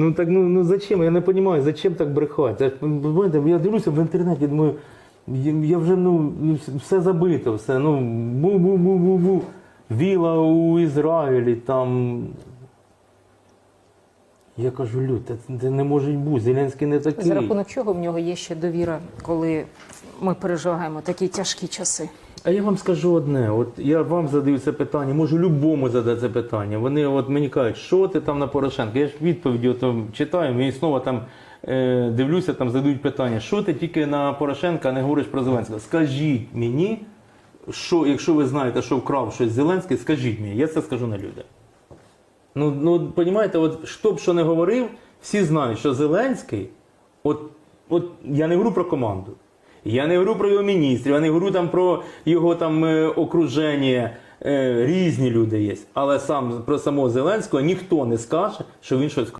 Ну так ну, ну зачем? Я не розумію, зачем так брехати? Я дивлюся в інтернеті, думаю, я, вже ну, ну, все забито, все. Ну, бу-бу-бу-бу-бу. Віла у Ізраїлі, там. Я кажу, Люд, це, це не може бути, Зеленський не такий. За рахунок чого в нього є ще довіра, коли ми переживаємо такі тяжкі часи? А я вам скажу одне: от я вам задаю це питання, можу любому задати це питання. Вони от мені кажуть, що ти там на Порошенка? Я ж відповіді от, читаю, і знову там е, дивлюся, там задають питання, що ти тільки на Порошенка не говориш про Зеленського? Скажіть мені, що, якщо ви знаєте, що вкрав щось Зеленський, скажіть мені, я це скажу на людях. Ну, ну розумієте, от хто б що не говорив, всі знають, що Зеленський, от, от я не говорю про команду. Я не говорю про його міністрів, я не говорю там про його там е, окруження. Е, різні люди є. Але сам про самого Зеленського ніхто не скаже, що він щось